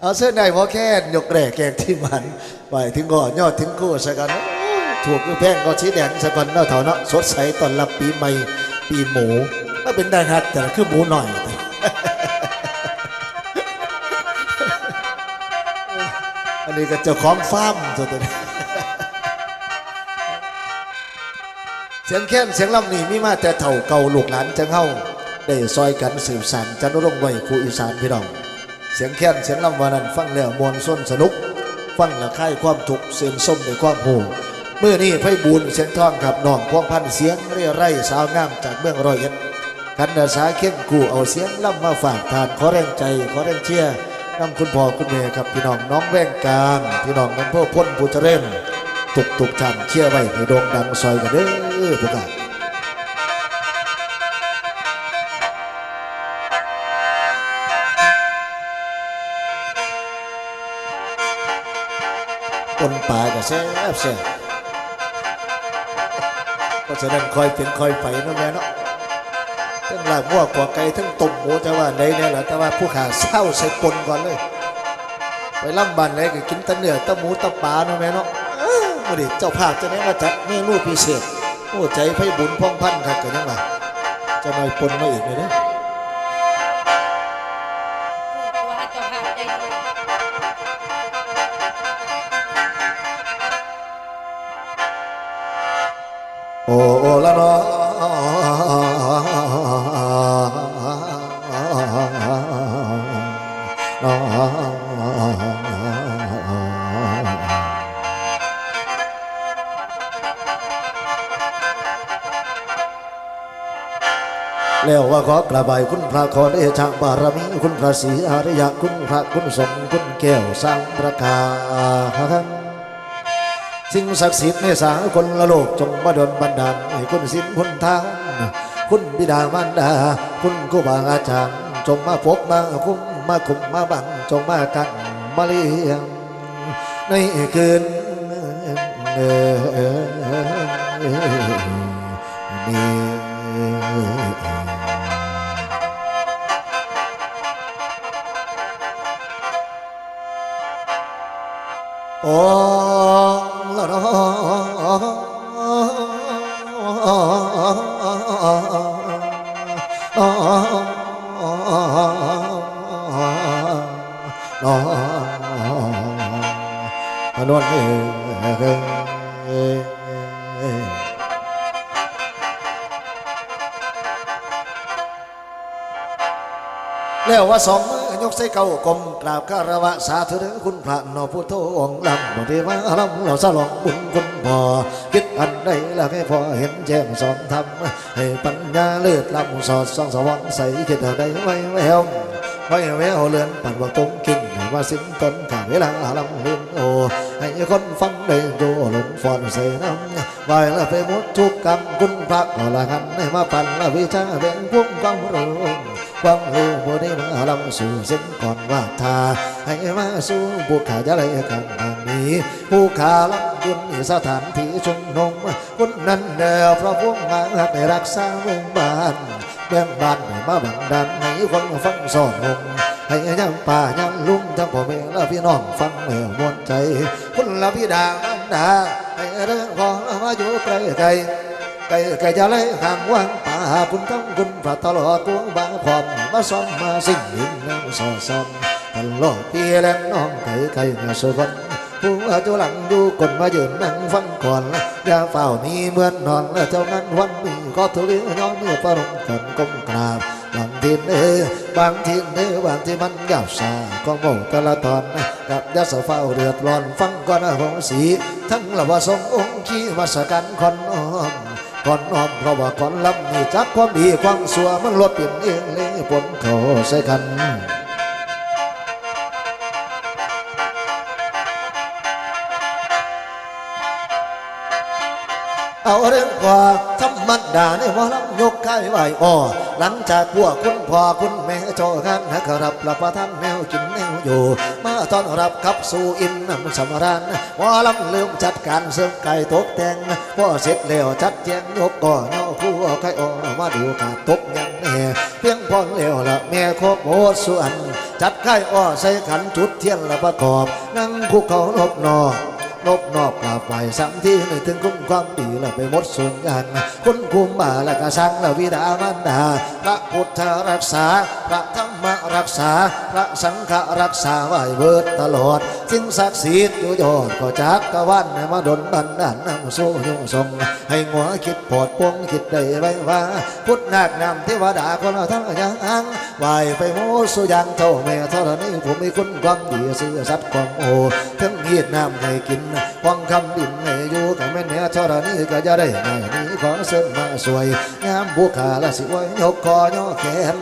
เอาเส้นในพอแค่ยกแรกแกงที่มันไปถึงก่อนยอดถึงกู้สักกันถูกแพงก็ชี้แดงสักกันเนาะเถาเนาะสดใสตอนรับปีใหม่ปีหมูก็เป็นได้ฮักแต่คือหมูหน่อยอันนี้ก็เจ้าของฟาร์มตัวตัวนี้เสียงแค้นเสียงลำนี่มีมาแต่เถ่าเก่าลูกหลานจังเฮาได้ซอยกันสืบสานจันทรงไว้ครูอีสานพี่น้อง สียงแค้นเสียงลำวานันฟังแล้วมวนส้นสนุก ฟังแล้วคลายความทุกเสียงส้มในความหูเมื่อนี้ไพบูลเสียงทองกับน้องพวงพันเสียงเรียไร่สาวงามจากเมืองร้อยเอ็ดกันดาสาเข้มกูเอาเสียงล่ำมาฝากทานขอแรงใจขอแรงเชียร์นำคุณพ่อคุณแม่ครับพี่น้องน้องแว่งกลางพี่น้องกันพ่อพ้นผู้เจริญตุกตุกท่านเชียร์ไว้ให้โด่งดังซอยกันเด้อพวกเราคน ก็แซ่บแซ่บเพราะนั้นคอยเป็นคอยไปนะแม่เนาะทั้งลาบวัวกว่าไก่ทั้งตุ่มหมูจะว่าไหนเนี่ยแหละแต่ว่าผู้ขาเศร้าใส่ปนก่อนเลย ไปล่ำบันไหนก็กินตะเนื้อตะหมูตะปลาเนะแม่เนาะเอ้อมาดิเจ้าภาพจะได้มาจัดเมนูพิเศษโอ้ใจไพ่บุญพ่องพันครับกันยังไงจะหน่อยปนมาอีกเลยเนาะ โอ้ละนาะเนาะแล้วว่าขอกระบายคุณพระขอได้ชาบารมีคุณพระศรีอริยคุณพระคุณสงฆ์คุณแก้วสร้างประกาศ สิ่งศักดิ์สิทธิ์ในสากลละโลกจงมาดลบันดาลให้คุณสินคุณทางคุณบิดามารดา คุณครูบาอาจารย์จงมาพบมาคุ้มมาคุมมาบังจงมากันมาเลี้ยงในคืนนี้โอ้ นาะนวลเอ้ยแล้วว่าสอง ใส่เก้ากลมกราบคารวะสาธุเด้อคุณพระนอพุทโธองค์ลำบดีว่าลำเราสลองบุญคุณพ่อคิดอันใดแล้วให้พอเห็นแจ้งสอนธรรมให้ปัญญาเลิศลำสอดส่องสวรรค์ใสคิดอะไรไว้แววไว้แววเลือนปั่นว่าตรงกิ่งว่าสิ้นต้นข่าเวลาลำเลือนโอให้คนฟังได้ดูหลงฟอนใส่น้ำไหวแล้วไปหมดทุกกรรมคุณพระก็ละหันให้มาปั่นละวิชาแบ่งพวกความรู้ ความรู้บ่ได้มาลำสู่เส้นก่อนว่าทาให้มาสู่ผู้ขาจะไรกันทางนี้ผู้ขาลำยุนสถานที่ชุมนุมคุณนั้นเดียวเพราะพวกงาในรักษาเมืองบ้านเมืองบ้านมาบังดันให้คนฟังสอนงงให้ยังป่ายังลุงทั้งพ่อแม่และพี่น้องฟังแล้วมวนใจคุณละพี่ดามันดาให้เรื่องของมาอยู่ไกลไกลไก่ไก่จะไล่ห่างว่างป คุณต้องคุณพระตลอดตัวบางความมาซ้อมมาสิ่งหินน้ำสอซ้อมตลอดพี่และน้องไก่ไก่เงาสวรรค์ผู้ว่าจ้าหลังอยู่คนมายืนนั่งฟังก่อนอย่าเฝ้านี้เหมือนนอนและเจ้านั้นวันนี้ก็ทุเรียน้อนเมื่อประรงกันก้มกราบบางทีเด้อบางทีเด้อบางทีมันยาวสาก็โมแต่ละตอนกับยาสเฝ้าเดือดร้อนฟังก่อนนะของสี ทั้งละว่าทรงองค์ขี้มาสกันคอนอ้อม ก่อนน้อมเพราะว่าก่อนลำนี่จักความดีความสัวมันลดเปลี่ยนเองเลยผลเขาใส่กันเอาเรื่องกว่าธรรมดาเนี่ยว่าลำยกกายไหวอ่อ หลังจากพวกคุณพ่อคุณแม่โจกันนะครับรับประทานแนวกินแนวอยู่ มาต้อนรับขับสู่อินน้ำสำราญว่าลำเริ่มจัดการเสริมไก่ตกแต่งพอเสร็จแล้วจัดแจงยกก่อเนาคู่ไก่ออมาดูขาดตกยังในเพียงพอแล้วละแม่ครบโหดส่วนจัดค่อ้อใส่ขันจุดเทียนละประกอบนั่งคุกเขานบนอ นบนอกกราบไหวสังที่นึกถึงคุ้มความดีละไปหมดส่วนยานคุณคุมมาละกระสังละวิดามันดาพระพุทธรักษา พระธรรมรักษา พระสังฆรักษาไว้เบิดตลอดสิ่งศักดิ์สิทธิ์อยู่ยอดก็จักกะวันมาดลบันดาลนำสู้ยุ่งทรงให้หัวคิดปอดปวงคิดได้ไว้ว่า พุทธนาคนำเทวดาคนเราทั้งยังไหวไปโมสุยังเท่าแม่เท่านี้ผมมีคุณความดีซื่อสัตย์ความโอทั้งเยียดน้ำให้กินวังคำดินให้อยู่กับแม่เนี้ยเท่านี้ก็จะได้ง่านี้ขอเสริมมาสวยงามบุคาละสิไว้ยกคอย่อแขน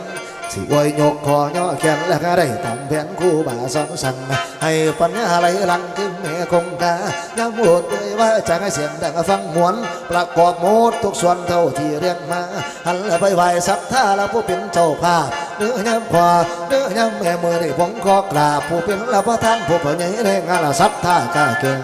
สิอวยยกคอย่อแขนแล้วก็ได้ตามแผนคู่บาสอนสั่งให้ปัญญาไหลหลังขึ้นแม่คงกาย้ำพูดเลยว่าจะให้เสียงดังฟังมวน ประกอบโมดทุกส่วนเท่าที่เรียนมาหันไปไหวศรัทธาแล้วผู้เป็นเจ้าภาพเนื้อย้ำพอเนื้อย้ำแม่มือได้ผมขอกราบผู้เป็นละพระท่านผู้เผยใหญ่ในงานละศรัทธาก้าเก่ง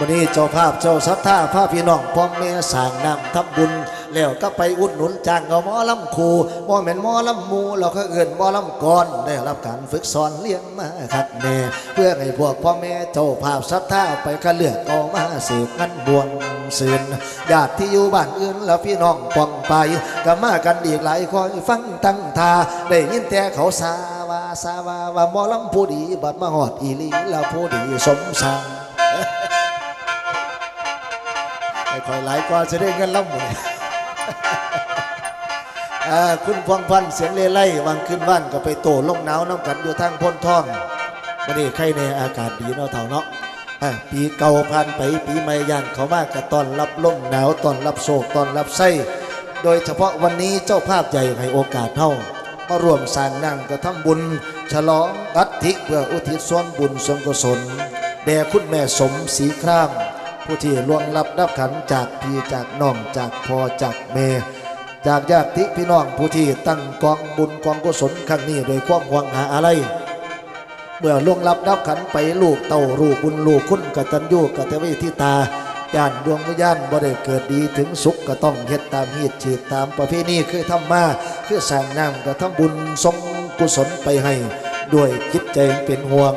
วันนี้เจ้าภาพเจ้าศรัทธาพาพี่น้องพ่อแม่สร้างนำทำบุญ แล้วก็ไปอุดหนุนจ้างเอาหมอลำครูบ่แม่นหมอลำมูเราก็เอื่นหมอลำก่อนได้รับการฝึกสอนเลี้ยงมาคักแน่เพื่อให้พวกพ่อแม่เจ้าภาพศรัทธาไปก็เลือกเอามาสืบงันบวงสืนญาติที่อยู่บ้านอื่นแล้วพี่น้องปองไปก็มากันอีกหลายคอยฟังตั้งทาได้ยินแต่เขาสาวาสาวาว่าหมอลำผู้ดีบัดมาหอดอีลีแล้วผู้ดีสมสัง คอยหลายกว่าจะได้เงินล่ำหมดอ่าคุณพวงพันเสียงเลไล่วังขึ้นบ้านก็ไปโตลงหนาวน้ำกันอยู่ทางพ้นท่องวันนี้ใครในอากาศดีเนาะเถ่าเนาะปีเก่าผ่านไปปีใหม่ย่างเขามากก็ต้อนรับลมหนาวตอนรับโศกตอนรับไส้โดยเฉพาะวันนี้เจ้าภาพใหญ่ให้โอกาสเท่ามาร่วมสร้างนั่งกระทำบุญ ฉลองอัฐิเพื่ออุทิศส่วนบุญส่วนกุศลแด่คุณแม่สมศรีคราม ผู้ที่ล่วงลับดับขันจากพี่จากน้องจากพ่อจากแม่จากญาติพี่น้องผู้ที่ตั้งกองบุญกองกุศลครั้งนี้โดยความหวังหาอะไร เมื่อล่วงลับดับขันไปลูกเต่าลูกบุญลูกคุณกตัญญูกตเวทิตาย่านดวงวิญญาณบ่ได้เกิดดีถึงสุขก็ต้องเฮ็ดตามเหตุฉีดตามประเพณีคือทำมาคือสร้างน้ำก็ทำบุญทรงกุศลไปให้ ด้วยจิตใจเป็นห่วง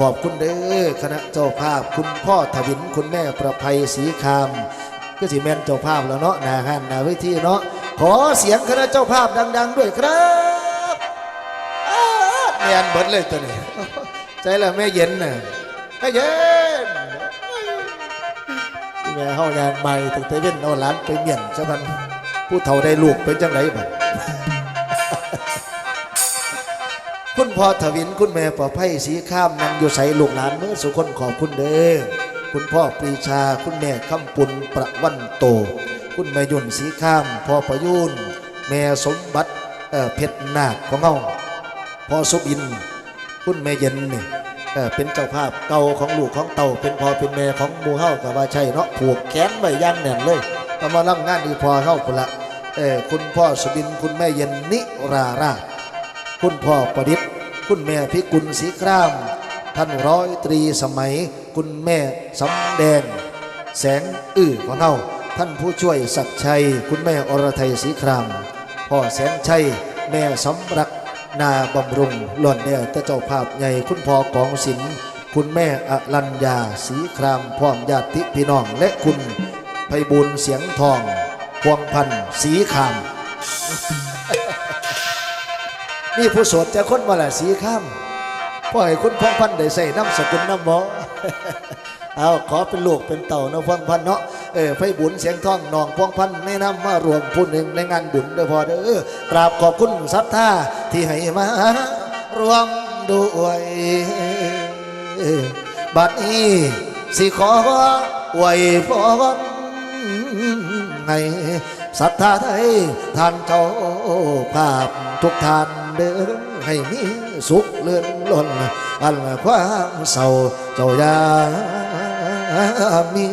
ขอบคุณเด้อคณะเจ้าภาพคุณพ่อทวินคุณแม่ประภัยศรีคามก็สิแม่นเจ้าภาพแล้วเนาะนาหันนาเวิธีเนาะขอเสียงคณะเจ้าภาพดัง ๆ ด้วยครับแม่นเบิดเลยตัวนี้ใจละแม่เย็นน่ะแม่เย็นแม่เฮายางใหม่ถึงไปเว้นเอาหลานไปเมียนซะมันผู้เฒ่าได้ลูกเป็นจังไรบัด คุณพ่อทวินคุณแม่ปอไผ่สีข้ามนำอยู่ใส่ลูกหลานเมื่อสุคนขอบคุณเด้อคุณพ่อปรีชาคุณแม่คำปุนประวันโต คุณแม่ยุ่นสีข้ามพ่อประยุนแม่สมบัติเอ่อเพชรนาคของเฮาพ่อสุบิน คุณแม่เย็นนี่เอ่อเป็นเจ้าภาพเก่าของลูกของเต่าเป็นพ่อเป็นแม่ของมูเฮากับว่าใช่เนาะผูกแขนไว้ย่างแน่นเลยมารับงานดีพอเฮาพุ่นละเออคุณพ่อสุบินคุณแม่เย็นนิราราช คุณพ่อประดิษฐ์ คุณแม่พิกุลศรีคราม ท่านร้อยตรีสมัย คุณแม่สำแดง แสงอื้อของเฮาท่านผู้ช่วยศักชัย คุณแม่อรไทยศรีคราม พ่อแสงชัย แม่สำรักนาบำรุงหล่อนเดียวต่เจ้าภาพใหญ่คุณพ่อกองศิลป์คุณแม่อรัญญาศรีครามพร้อมญาติพี่น้องและคุณไพบุญเสียงทอง พวงพันธ์ศรีคราม นี่ผู้โสดจะคนมาละสีข้ามพ่อให้คุณพวงพันได้ใส่น้ำสกุลน้ำหมอเอาขอเป็นลูกเป็นเต่านะพวงพันเนาะเออไฟบุญเสียงท่องนองพวงพันแนะนำมารวมผู้หนึ่งในงานบุญเด้อพอเด้อกราบขอบคุณศรัทธาที่ให้มารวมด้วยบัดนี้สิขออวพรให้ศรัทธาไทยท่านเจ้าภาพทุกท่านเดินให้มีสุขเลื่อนล้นอันความเศร้าเจ้ายามี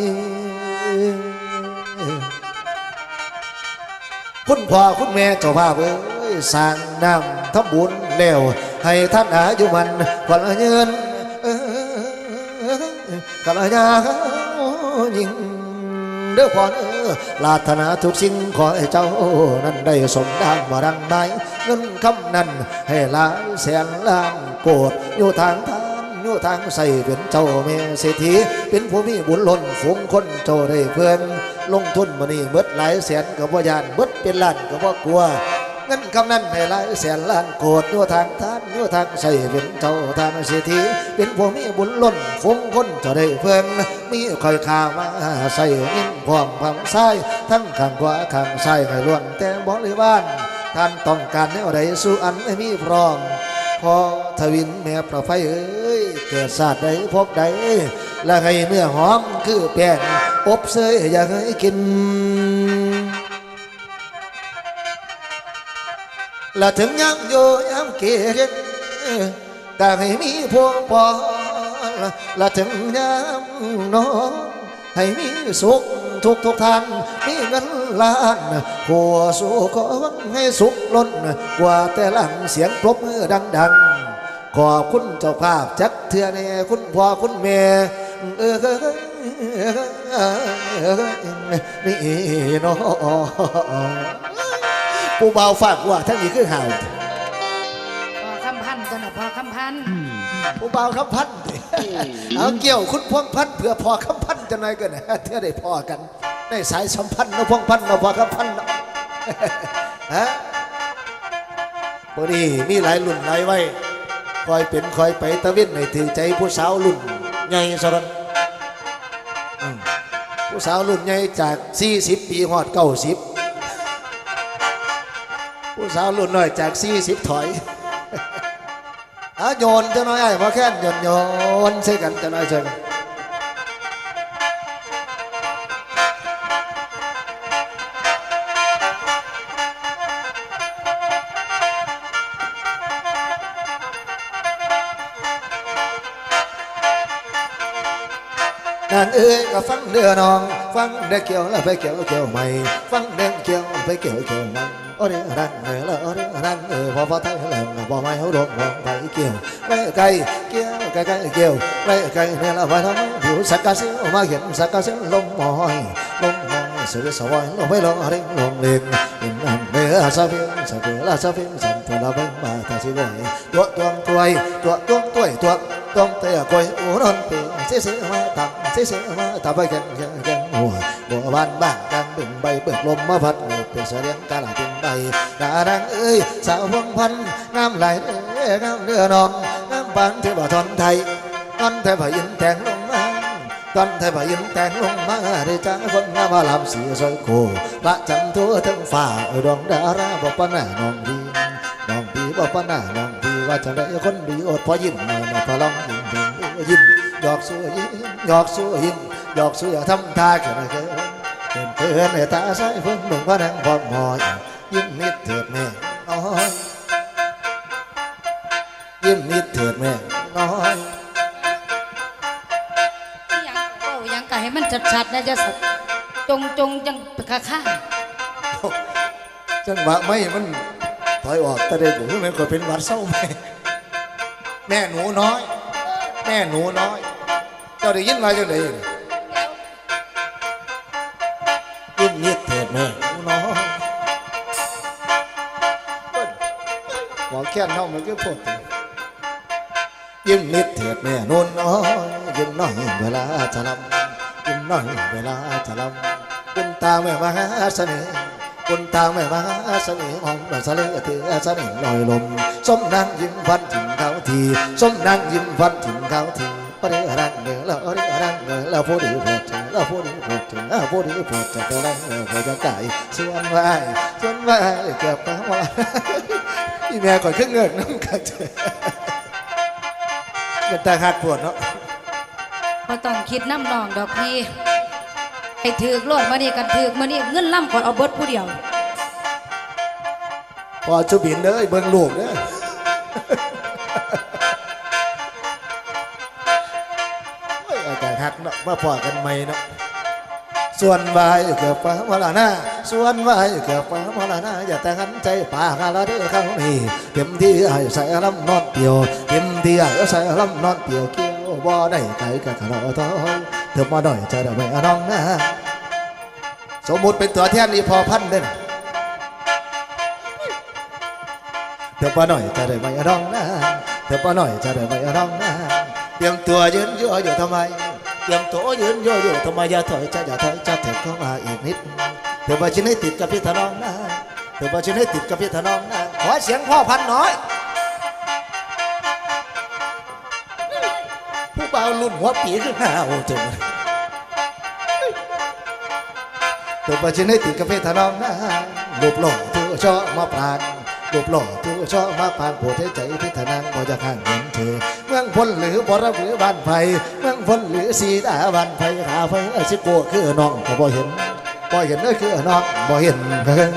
คุณพ่อคุณแม่เจ้าภาพเอ้ยสร้างน้ำทำบุญแล้ว ให้ท่านอายุมันขวัญยืนเอ้ยกัลยายิ่ง เด้อพ่อเออลาธนาทุกสิ่งขอให้เจ้านั้นได้สมดังบ่ดังไดเงินคำนั้นให้หลายแสนล้านโกดอยู่ทางทางอยู่ทางใส่เป็นเจ้าเมเศรษฐีเป็นผู้มีบุญล้นฝูงคนเจ้าได้เพื่อนลงทุนมานี่เบิดหลายแสนก็บ่ยานเบิดเป็นล้านกับว่ากลัว เงินคำนั้นให้หลายแสนล้านโกดอยู่ทางทานอยู่ทางใส่เป็นเจ้าทางเศรษฐีเป็นผู้มีบุญล้นฝูงคนจ้าได้เพื่อนมีคอยข่าวมาใส่ยิ่งพร้อมพังซ้ายทั้งข้างขวาข้างซ้ายให้ล้วนแต่บริบ้านท่านต้องการแนวใดสู้อันให้มีพร้อมพอทวินแม่ประไฟเอ้ยเกิดศาสตร์ใดพบใดและให้เนื้อหอมคือแป้งอบเสยอยากให้กิน และถึงยังอยู่ยังเกียรก็ให้มีพวกพอและถึงยังนอนให้มีสุขทุกทุกทานมีเงินล้านหัวสุขให้สุขล้นกว่าแต่หลังเสียงปรบมือดัง ๆ ขอบคุณเจ้าภาพจักเทือในคุณพ่อคุณแม่เออนี่เนาะ ผู้เบาฝากว่าทั้งนี้คือห่าวพอคำพันธุ์ตัวน่ะพอคำพันธุ์ผู้เบาคำพันธ์เอาเกี่ยวคุณพวงพันธ์เผื่อพอคำพันธ์จะหน่อยกันนะเท่าได้พอกันได้สายสัมพันธ์เนาะพวงพันธ์เนาะพอคำพันธ์เนาะฮะพอดีมีหลายรุ่นหลายไว้คอยเป็นคอยไปตะเวนในถือใจผู้สาวรุ่นใหญ่สรันอืมผู้สาวรุ่นใหญ่จาก 40 ปีหอดเก้าสิบผู้สาวรุ่นน้อยจาก40ถอยอาโยนจะน้อยไอ้พอแค่นโยนโยนใช่กันจะน้อยใช่กันนั่นเอ้ยก็ฟังเดือน้อง ฟังเด้อเกี่ยวแล้วไปเกี่ยวเกี่ยวใหม่ ฟังเด้อเกี่ยวไปเกี่ยวเกี่ยวใหม่ ô đi ở đang ở là ô đi ở đang ở bò bò tay là bò mai hấu đột bò tay kiều đây cây kia cây cây kiều đây cây này là vài nó biểu sắc ca sĩ mà hiện sắc ca sĩ lông mỏi lông mỏi sự sầu voi lông mấy lông ở đây lông liền nhìn làm về sao phim sao phim là sao phim sao phim là vinh mà ta chỉ gọi tuột tuột tuổi tuột tuột tuổi tuột tuột tay ở coi uống non thì sẽ sẽ mà tạm sẽ sẽ mà tạm bây giờ giờ giờ mùa mùa ban bảng บึงใบเปิดลมมาพัดเงืเป็นเสียงกาลาเป็นใบดาดังเอ้ยสาวพวงพันน้ำไหลเอ้น้ำเรือนองน้ำบานเทวทอนไทยตอนเทพยิ้มแต่งลงมาตอนเทพยิ้มแต่งลงมาได้จ้างคนงามาลำเสีสอยโคละจำทั่วทั้งฝ่าดองดาราบอกปน้านองดีน้องดีบอกปน้านองดีว่าจะได้คนดีอดพอยิ้มมามอยพอลองยิ้มยิ้มหยอกสู้ยิ้มหยอกสู้ยิ้มหยอกสู้อย่าทำท่าแค่ไหน เกินเกินเกินในตาใสเพิ่งหนุ่มพระนางพอมอยยิ้มนิดเถิดแม่น้อยยิ้มนิดเถิดแม่น้อยที่ยังเอ้ายังก็ให้มันชัดๆนะจะสัตว์จงจงจังข้าข้าจังหวะไม่มันถอยออกแต่เด็กอยู่มันก็เป็นหวัดเศร้าแม่แม่หนูน้อย แม่หนูน้อย เจ้าได้ยินมาจังไดยิ้ นิดเถิดแม่น้อยหมอแค่นเท่ามันก็พดยิ้มนิดเถิดแม่หนูน้อยยิ้มน้อยเวลาจะลำยิ้มน้อยเวลาจะลำคุณตาแม่มาเสน่ห์คุณตาแม่มาเสน่ห์ของดอกสะเลเถือเสน่ห์ลอยลมสมนางยิ้มฟันถิ่นเขาทีสมนางยิ้มฟันถิ่นเขาทีปะเดี๋ยวรังเงอแล้วเดี๋ยวรังเงอแล้วพูดดีพู ถึงแล้วพูดดีพูดถึงแล้วพูดดีพูดจะไปรังเงอพอจะไก่ส่วนไว้ส่วนไว้เก็บมาว่าพี่แม่ก่อนขึ้นเงินน้ำกันเถอะเป็นตาหักปวดเนาะพอต้องคิดน้ำนองดอกพี่ไอ้ถือกโลดมานี่กันถือกมานี่เงินล่ำก่อนเอาเบิร์ดผู้เดียวพอจุบินเด้อเบิ่งลูกเด้อ หักเนาะมาพอกันใหม่เนาะส่วนวายเกือบฟ้ามาละหน้าส่วนวายเกือบฟ้ามาละหน้าอย่าแต่หันใจป่าคาละเด้อเขานี่เต็มที่ให้ใส่ลำนอนเปียวเต็มที่ให้ใส่ลำนอนเปียวเกี่ยวบ่ได้ไกลกับขะเราท้อเธอมาหน่อยใจเราไม่น้องนะสมมุติเป็นตัวแทนอีพอพันเด่นเดี๋ยวป้าหน่อยจะได้ไม่ร้องนะเดี๋ยวป้าหน่อยจะได้ไม่ร้องนะเตรียมตัวยืนยั่วอยู่ทำไม เตรียมตัวยืนยั่วอยู่ทำไมอย่าถอยจะอย่าถอยจะเถิดเข้ามาอีกนิดเดี๋ยวป้าชินให้ติดกับพี่ถนอมนะเดี๋ยวป้าชินให้ติดกับพี่ถนอมนะขอเสียงพ่อพันน่อยผู้บ่าวรุ่นหัวปีขึ้นหน้าโอ้เจังตัวปชินให้ติดกับเพทนองนะรูปหล่อตัวชอบมาปรานรูปหล่อตัวชอบมาปรานปรดให้ใจพิธนางบ่จะข้างเห็นเธอ เมืองพลหรือบรบือบ้านไผ่เมืองพลหรือสีดาบ้านไผ่หาไผ่เอ้ยสิโกคือน้องก็บ่เห็นบ่เห็นเอ้ยคือน้องบ่เห็นเพิ่ง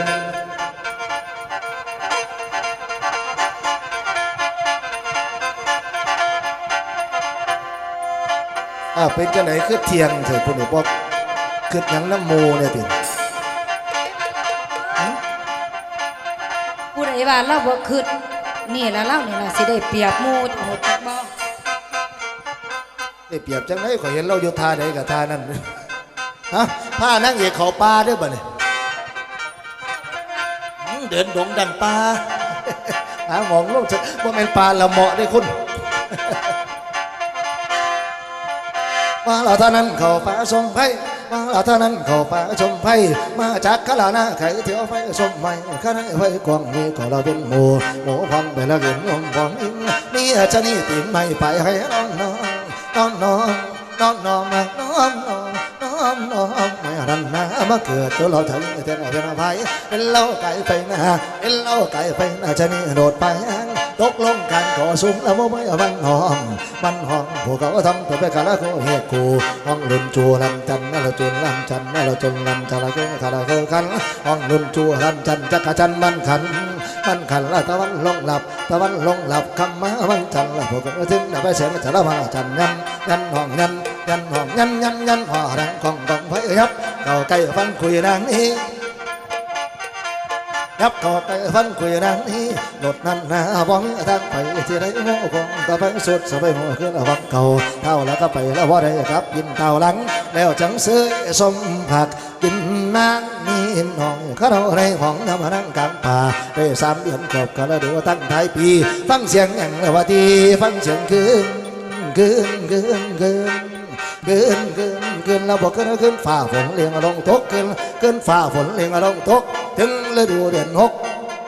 อ่าเป็นจังไหนคือเทียงเถิดพุ่นนี่บอกคือหยังน้ำโมเนี่ยติผู้ใดว่าเราบ่คืด นี่ละเล่านี่ละสิได้เปรียบมู่โหดจักบ่ได้เปรียบจังไหนขอยเห็นเราอยู่ท่าใดกับท่านั้นฮะผ้านั่งเอกเขาปลาด้วยบ่เนี่ยเดินดงดันปลาหาหมองลงว่าเป็นปลาละเหมาะได้คุณมาเราท่านั้นเขาป่าชมไพ่ มาเราท่านั้นเขาป่าชมไพ่มาจากขลานาไข่เที่ยวไฟชมใหม่ข้าในไฟกวางมีก็เราเป็นหมูหมูพองไปล้วเห็นนมพองอิงนี่อาจจะนี่ติ่มไม่ไปให้น้องน้องน้องน้องน้องน้องน้องน้องน้องน้องไม่รันนามาเกิดตัวเราถึงเท่าเป็นอภัยเป็นเล่าไก่ไปนะเป็นเล่าไก่ไปนะจะนี่โดดไป ตกลงกันก่อสูงแล้วไม่มันหอมมันหอมพวกเขาทำตัวไปกันแล้วก็เฮกูห้องลุนจูลันจันนั่นละจุนลันจันนั่นละจุนลันจันละก็ทะละก็ขันห้องลุนจูลันจันจักรจันมันขันมันขันละตะวันลงหลับตะวันลงหลับคำมามันจันละพวกเขาถึงนะไปเสียงจะละมาจันยันยันห้องยันยันห้องยันยันยันหอรังของกองไฟยับเก่าใกล้ฟังคุยนางนี้ ยับข้าไปฟันคุยนางนี้รถนั้นนาบ้องทางไปที่ไรโง่คงตะไปสุดสบายหัวขึ้นวังเก่าเท่าแล้วก็ไปแล้วว่าได้ครับกินเท่าหลัง แล้วจังซื้อสมผักกินนางนี่หน่อยข้าเราในของน้ำนั่งกลางป่าได้สามเดือนจบก็แล้วดูตั้งท้ายปี ฟังเสียงอย่งว่าดีฟังเสียงคืนคืนคืนคืน เกินเกินเกินเราบอกเกินเกินฝ่าฝนเลี้ยงลงตกเกินเกินฝ่าฝนเลี้ยงลงตกถึงฤดูเดือนหก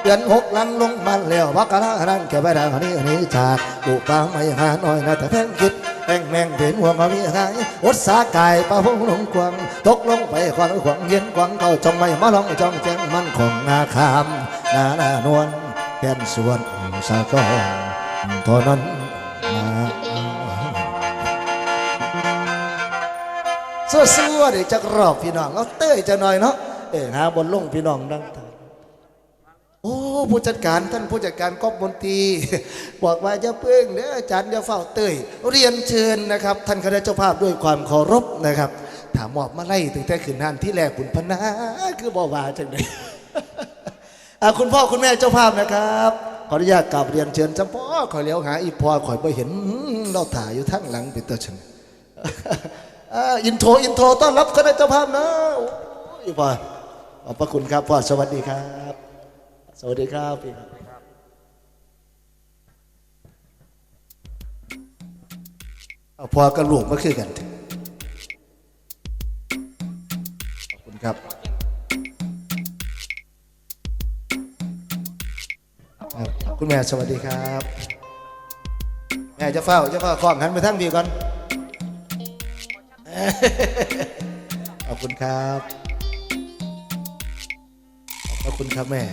เดือนหกลังลงมาแล้ววักกะละนั่งแก่ไปได้อันนี้นี้จากดูปาไม่หาหน้อยนะแต่แพงคิดแพงแมงเป็นห่วมามีหายอดสากายปะพงลงกวางตกลงไปควันขวางเย็นกวางเขาจองไม่มาลองจองแจ้งมันของนาคามนาหน้านวลแก่นส่วนสะกอนเท่านั้น สู้ๆเดี๋ยวจะรอบพี่น้องเอาเต้ยจะหน่อยเนาะเออหาบนลงพี่น้องดังทางโอ้ผู้จัดการท่านผู้จัดการกอบมนตรีบอกว่าจะเพิ่งเด้ออาจารย์จะเฝ้าเต้ยเรียนเชิญนะครับ ท่านคณะเจ้าภาพด้วยความเคารพนะครับ ถามมอบมาไล่ถึงแต่ขืนนานที่แรกคุณพนาคือบอกว่าจังเลยอะคุณพ่อคุณแม่เจ้าภาพนะครับขออนุญาตกราบเรียนเชิญจำพ่อขอยเลี้ยวหาอีพอขอยไปเห็นเราถ่ายอยู่ทั้งหลังเป็นตัวฉัน อินโทรอินโทรต้อนรับคณะเจ้าภาพนะอ้ยพ่อขอบพระคุณครับพ่อสวัสดีครับ สวัสดีครับพี่ครับเอาพ่อกับลูกมาคือกันเถอะขอบคุณครับคุณแม่สวัสดีครับ แม่จะเฝ้าจะเฝ้าคล้องหันไปทั้งพี่ก่อน ขอบคุณครับขอบคุณครับแม่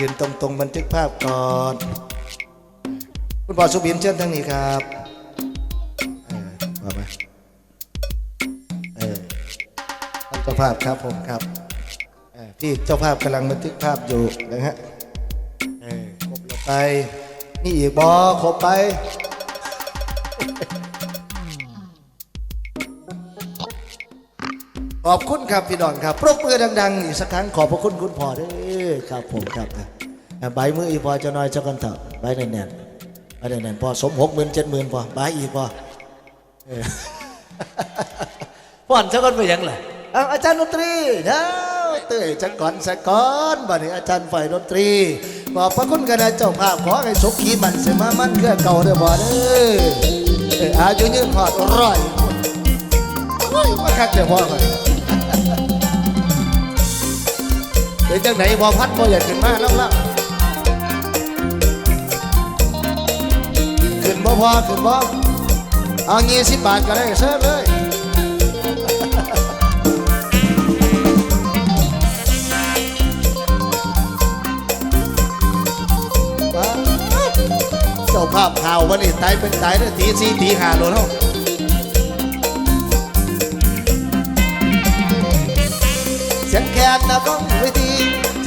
ยืนตรงตรงๆบันทึกภาพก่อน คุณพ่อสุบินเชิญทางนี้ครับเออว่ามาเออท่านเจ้าภาพครับผมครับที่เจ้าภาพกำลังบันทึกภาพอยู่นะฮะเออครบไป นี่อีกบอครบไป ขอบคุณครับพี่น้องครับปรบมือดังๆ อีกสักครั้งขอบพระคุณคุณพ่อเด้วยครับผมครับใบมืออีพอจะน้อยเจ้ากันเถอะใบแน่นๆใบแน่นๆพอสมหกหมื่นเจ็ดหมื่นพอใบอีกพอพ่อนเจ้ากันไปยังไงเอาอาจารย์ดนตรีเด้อเต้ยจังก่อนสักก่อนบัดนี้อาจารย์ฝ่ายดนตรีขอบพระคุณคณะเจ้าภาพขอให้สุขีมันเสมามันเครือเก่าเด้อบ่เด้อเอ้ยอายุยืนหอดร้อยโอ้ยมาคักเดี๋ยวพ่อก่อน เดี๋ยวจังไหนพอพัดพออยากขึ้นมาแล้วล่ะขึ้นบ่พอขึ้นบ่เอางี้สิบบาทก็ได้เสิร์ฟเลยเจ้าภาพข่าววันนี้ตายเป็นตายเนี่ยตีสี่ตีห้าโลแล้วเสียงแคนนะก้อง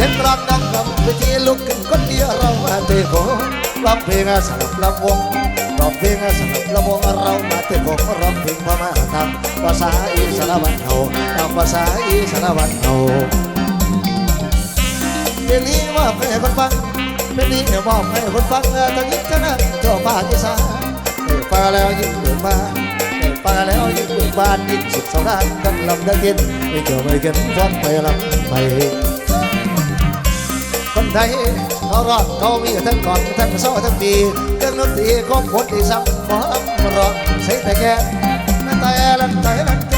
เวทีเสียงร้องนักกำเวทีลุกขึ้นคนเดียวเรามาเตะโขร้องเพลงสลับลำวงร้องเพลงสลับลำวงเรามาเตะโขร้องเพลงพม่าทำภาษาอีสานบ้านเฮาทำภาษาอีสานบ้านเฮาเพลงนี้ว่าให้คนฟังเพลงนี้วมอบให้คนฟังเออตั้งยินกันนะเจ้าป่าที่สาเปิดฟ้าแล้วยิ่งเปิดมาเปิดฟ้าแล้วยิ่งเปิดบานยิ่งสุดสวรรค์กันลำไดังกินไม่เกี่ยวไม่กันฟังไปลำไป คนไทยเขารอดเขามีทั้งก่อนทั้งโซ่ทั้งปีเครื่องดนตรีของคนที่ซ้ำหมอลำร้องใส่แต่แก่นั่นไตลันไตลันแก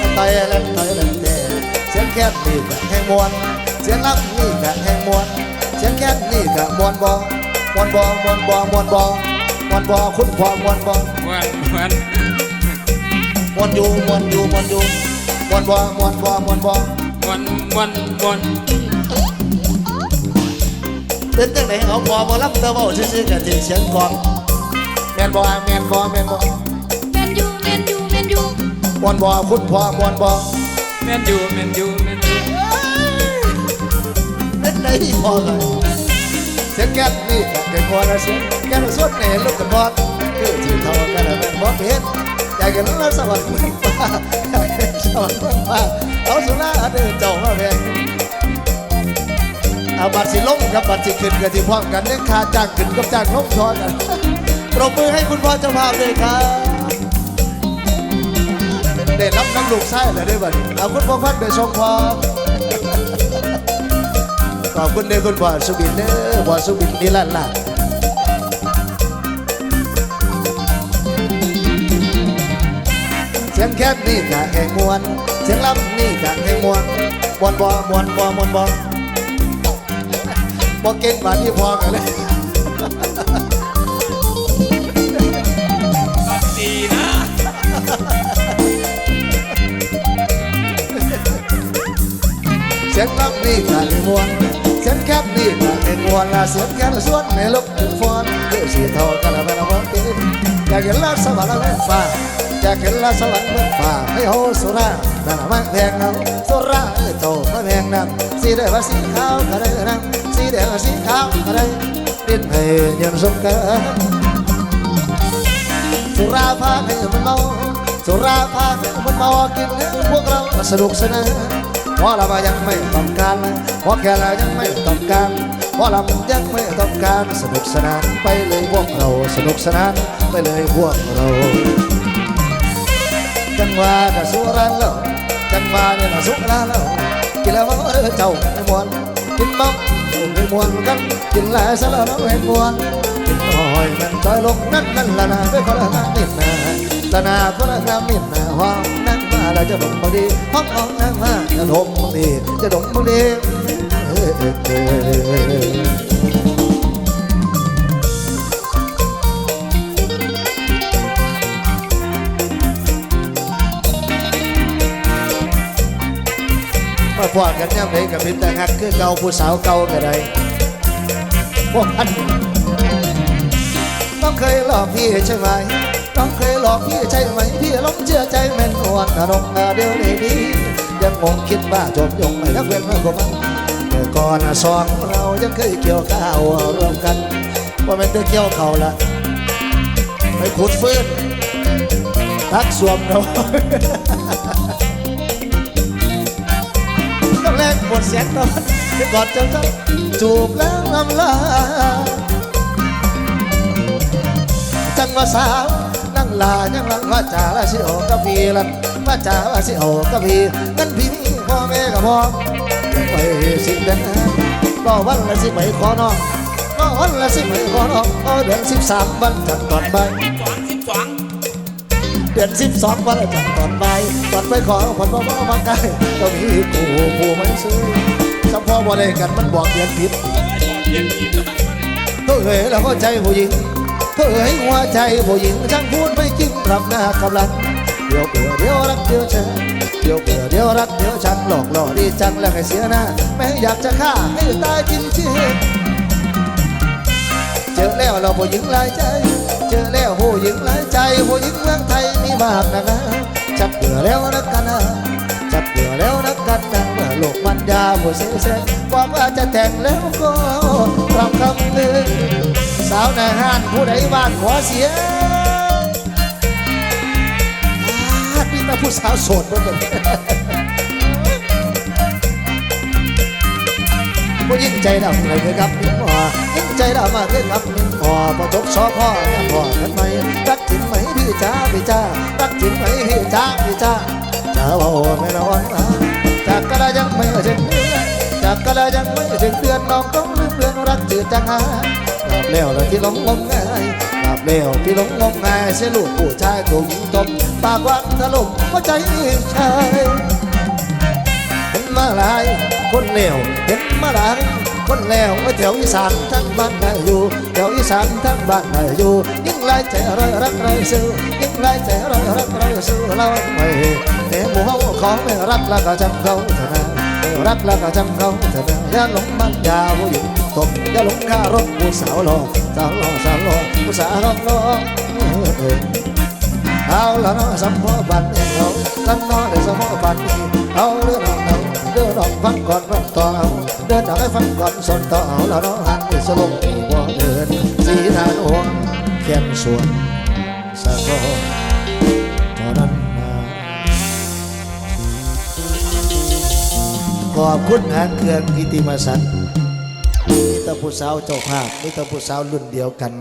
นั่นไตลันไตลันแกเสียงแค่นี้ก็แห่งมวลเสียงรับนี่กะแห่งมวลเสียงแค้นนี่กะมวลบอมวลบอมวลบอมวลบอมวลบอคุณพ่อมวลบอวันวันมวลอยู่มวลอยู่มวลอยู่มวลบอมวลบอมวลบอวันวันวัน เป็นจังไหนเอาพอมารับเตอร์เบาซื่อๆกะถึงเสียงกลองแมนบอแมนบอแมนบอแมนยูแมนยูแมนยูมวลบอคุณพ่อมวลบอแมนยูแมนยูแมนยูเป็นไหนที่พอเลยเสียงแค้นนี่กะเก่งกว่าละเสียงแค้นสุดในลูกกันบอลคือที่เท่ากันแล้วแม่นบอเพชรอยากเห็นแล้วสวรรค์เมืองฟ้าอยากเห็นสวรรค์เมืองฟ้าเอาสุราเดินเจ้ามาแพง เอาบัตรสิลงกับบัตรสิขึ้นกับที่พร้อมกันเนี่ยค่าจ้างขึ้นกับจ้างลงทอกันปรบมือให้คุณพ่อเจ้าภาพด้วยครับได้รับน้ำลูกไส้เลยได้บัดนี้เอาคุณพ่อพัดไปส่งพอขอบคุณเด้อคุณพ่อสุบินเด้อพ่อสุบินนี่ลั่นล่ะเสียงแคบนี่กะแห่งมวนเสียงลำนี่กะแห่งมวนมวนบ่มวนบ่มวนบ่ บ่เก่งกว่าที่พอกันเลยดีนะ เสียงรับนี่กะให้มวนเสียงแคบนี่กะให้มวนละเสียงแคบสวนในลุกถึงฟอนคือสีเทากันละเป็นวันตีอยากเห็นลาสวรรค์เมืองฟ้าอยากเห็นลาสวรรค์เมืองฟ้าให้โฮสุรานั่นละมาแพงเอาสุราเอ้ยโตมาแพงนำสีแดงว่าสีขาวก็ได้นำ สีแดงสีขาวก็ได้ดิ้นให้ยันสมกันสุราพาให้มันเมาสุราพาให้มันเมากินแล้วพวกเราสนุกสนานเพราะเรายังไม่ต้องการเพราะแค่เรายังไม่ต้องการเพราะเรายังไม่ต้องการสนุกสนานไปเลยพวกเราสนุกสนานไปเลยพวกเราจังหวะกับสุราแล้วจังหวะเนี่ยนะสุราแล้วกินแล้วมันเออเจ้าไม่มวนกินบ้อง ไม่มวนกันกินหลายสารแล้วไม่มวนกินน้อยมันต้อยลงนั่นนั่นละนาไปคนละนานิดนาละนาคนละนานิดนาห้องนั่นมาแล้วจะดมบางดีห้องห้องนั่นมาจะดมบางดีจะดมบางดี พอกันย่ำไหนกับพิมพ์แต่ฮักคือเก่าผู้สาวเก่าก็ได้พวกอันต้องเคยหลอกพี่ใช่ไหมต้องเคยหลอกพี่ใช่ไหมพี่หลงเชื่อใจแม่นอ่อนนรงเดียวนี้ดียังงงคิดว่าจบยงไม่นักเว้นมากกว่ามันแต่ก่อนสองเรายังเคยเกี่ยวข้าวรวมกันว่าเป็นเตเกี่ยวเขาละไปขุดฟื้นทักสวมเรา ต้องแรงหมดเสียงตอนเดี๋ยวก่อนจะต้องจูบแล้วลำลา จังว่าสาวนั่งลายังลังว่าจ่าละสิโอกับพีลันพระจ่าว่าสิเอากะพี่เงินพี่มีพ่อแม่ก็พอไว้สิเดือนรอวันละสิไปขอน้องรอวันละสิไปขอน้องเอเดือนสิบสามวันจัดตอนบ่า เดือนสิบสองวันจัดตอนบ่ายตอนไปขอผลบ่บ่มาไกลก็มีกูผู้ไม่ซื้อสัมพ่อบ่ได้กันมันบอกเดือนผิดเย็นกินเฮ้ยแล้วก็ใจผู้หญิงเฮ้ยหัวใจผู้หญิงช่างพูดไม่จริงปรับหน้ากำลังเดี๋ยวเบื่อเดี๋ยวรักเดี๋ยวเจอเดี๋ยวเบื่อเดี๋ยวรักเดี๋ยวชังหลอกหล่อดีจังแล้วให้เสียหน้าแม้อยากจะฆ่าให้ตายจริงเชื่อเจอแล้วเราผู้หญิงลาย จอแล้วผู้หญิงหลายใจผู้หญิงเมืองไทยมีมากนะนะชักเบื่อแล้วนักกันนะชักเบื่อแล้วนักกันนะเมื่อโลกมันยาผู้เสียแสความว่าจะแต่งแล้วก็รับคำหนึ่งสาวนาห้านผู้ใดบ้านขอเสียอาดมีแต่ผู้สาวโสดบ่เบิ่งผู้ยิ่งใจดำเลยคือกับ ใจดำมาคือกับนิ่งพอพอจบสอพ่อแม่พ่อกันไหมรักจริงไหมพี่จ้าพี่จ้ารักจริงไหมพี่จ้าพี่จ้าจะเอาไม่นอนมาจากกระยังไม่ถึงเดือนจากกระยังไม่ถึงเดือนน้องต้องลืมเดือนรักจืดจังหาหลับแล้วแล้วที่หลงงมงายหลับแล้วที่หลงงมงายเสียลูกผู้ชายถูกยิงตบปากวักถล่มหัวใจชายเห็นมาหลายคนเลวเห็นมาหลาย คนแล้วแถวอีสานทั้งบ้านได้อยู่แถวอีสานทั้งบ้านได้อยู่ยิ่งไล่ใจอะไรรักไรซื้อยิ่งไล่ใจอะไรรักไรซื้อเราไม่แต่หมู่เขาของไม่รักแล้วก็จำเขาเถอะนะรักแล้วก็จำเขาเถอะนะอย่าหลงมันยาผู้หญิงตบอย่าหลงค่ารถผู้สาวหล่อสาวหล่อสาวหล่อผู้สาวหล่อเอาละเนาะสมบันเองเราลันนอได้สมบันนี้เอาเรื่อง เราเรื่องดอกฟังก่อนฟังต่อเดินดอกให้ฟังก่อนสนต่อเอาละเนาะหันสลบอีบ่เดินสีนานหวงแก้มสวนสะกอเท่านั้นนะขอบคุณหางเครื่องกิติมศักดิ์มิตรผู้สาวเจ้าภาพมิตรผู้สาวรุ่นเดียวกัน